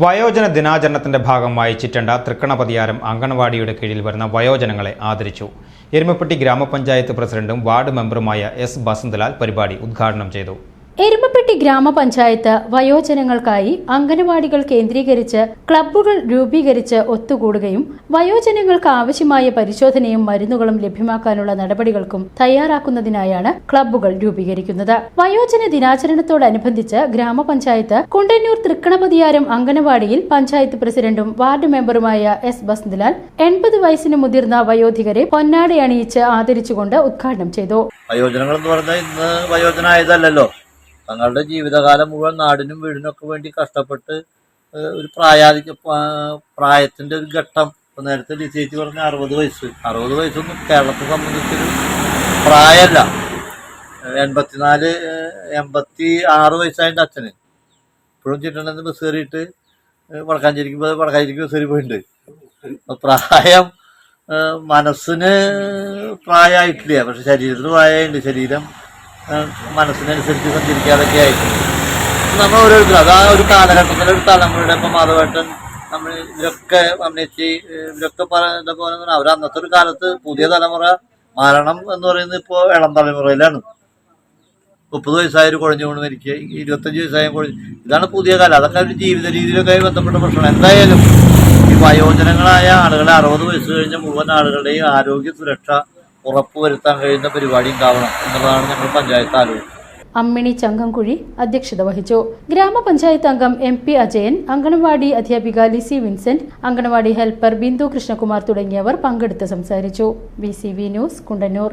വയോജന ദിനാചരണത്തിന്റെ ഭാഗമായി ചിറ്റണ്ട തൃക്കണപതിയാരം അങ്കണവാടിയുടെ കീഴിൽ വരുന്ന വയോജനങ്ങളെ ആദരിച്ചു. എരുമപ്പെട്ടി ഗ്രാമപഞ്ചായത്ത് പ്രസിഡന്റും വാർഡ് മെമ്പറുമായ എസ് ബസന്തലാൽ പരിപാടി ഉദ്ഘാടനം ചെയ്തു. എരുമപ്പെട്ടി ഗ്രാമപഞ്ചായത്ത് വയോജനങ്ങൾക്കായി അംഗനവാടികൾ കേന്ദ്രീകരിച്ച് ക്ലബ്ബുകൾ രൂപീകരിച്ച് ഒത്തുകൂടുകയും വയോജനങ്ങൾക്ക് ആവശ്യമായ പരിശോധനയും മരുന്നുകളും ലഭ്യമാക്കാനുള്ള നടപടികൾക്കും തയ്യാറാക്കുന്നതിനായാണ് ക്ലബ്ബുകൾ രൂപീകരിക്കുന്നത്. വയോജന ദിനാചരണത്തോടനുബന്ധിച്ച് ഗ്രാമപഞ്ചായത്ത് കുണ്ടന്നൂർ തൃക്കണപതിയാരം അംഗനവാടിയിൽ പഞ്ചായത്ത് പ്രസിഡന്റും വാർഡ് മെമ്പറുമായ എസ് ബസന്ത്ലാൽ എൺപത് വയസ്സിന് മുതിർന്ന വയോധികരെ പൊന്നാടയണിയിച്ച് ആദരിച്ചുകൊണ്ട് ഉദ്ഘാടനം ചെയ്തു. വയോജനങ്ങൾ എന്ന് പറഞ്ഞാൽ ഇന്ന് വയോജനായതല്ലല്ലോ. തങ്ങളുടെ ജീവിതകാലം മുഴുവൻ നാടിനും വീടിനൊക്കെ വേണ്ടി കഷ്ടപ്പെട്ട് ഒരു പ്രായാധിക പ്രായത്തിന്റെ ഒരു ഘട്ടം. ഇപ്പം നേരത്തെ ഡിസേജ് പറഞ്ഞ അറുപത് വയസ്സ്. അറുപത് വയസ്സൊന്നും കേരളത്തെ സംബന്ധിച്ചൊരു പ്രായമല്ല. എൺപത്തിനാല് എൺപത്തി ആറ് വയസ്സായതിന്റെ അച്ഛന്. ഇപ്പോഴും ചിട്ടണെന്ന് ബസ് കയറിയിട്ട് വടക്കാഞ്ചേരിക്ക് വടക്കാഞ്ചേരിക്ക് ബസ് കയറി പോയിട്ടുണ്ട് പ്രായം മനസ്സിന് പ്രായമായിട്ടില്ല. പക്ഷെ ശരീരത്തിന് പ്രായമുണ്ട് ശരീരം മനസ്സിനനുസരിച്ച് സഞ്ചരിക്കാതൊക്കെ ആയിരിക്കും നമ്മൾ ഓരോരുത്തരും. അത് ആ ഒരു കാലഘട്ടത്തിലെ ഒരു തലമുറയുടെ ഇപ്പം മാധവേട്ടൻ നമ്മൾ ഇവരൊക്കെ അഭിനയിച്ച് ഇവരൊക്കെ പറയുന്ന പോലെ അവർ അന്നത്തെ ഒരു കാലത്ത് പുതിയ തലമുറ മരണം എന്ന് പറയുന്നത് ഇപ്പോൾ ഇളം തലമുറയിലാണ്. മുപ്പത് വയസ്സായൊരു കുഴഞ്ഞു കൊണ്ട് മരിക്കുക ഇരുപത്തഞ്ച് വയസ്സായ കുഴഞ്ഞു ഇതാണ് പുതിയ കാലം. അതൊക്കെ ഒരു ജീവിത രീതിയിലൊക്കെ ബന്ധപ്പെട്ട പ്രശ്നം എന്തായാലും ഈ വയോജനങ്ങളായ ആളുകളെ അറുപത് വയസ്സ് കഴിഞ്ഞ മുഴുവൻ ആളുകളുടെയും ആരോഗ്യ സുരക്ഷ ഉറപ്പുവരുത്താൻ കഴിയുന്ന പരിപാടി ഉണ്ടാവണം എന്നുള്ളതാണ് ഞങ്ങൾ പഞ്ചായത്ത് ആലോചിക്കുന്നത് അമ്മിണി ചങ്കംകുഴി അധ്യക്ഷത വഹിച്ചു. ഗ്രാമപഞ്ചായത്ത് അംഗം എം പി അജയൻ അംഗനവാടി അധ്യാപിക ലിസി വിൻസെന്റ് അംഗനവാടി ഹെൽപ്പർ ബിന്ദു കൃഷ്ണകുമാർ തുടങ്ങിയവർ പങ്കെടുത്ത് സംസാരിച്ചു. B news Kundannoor.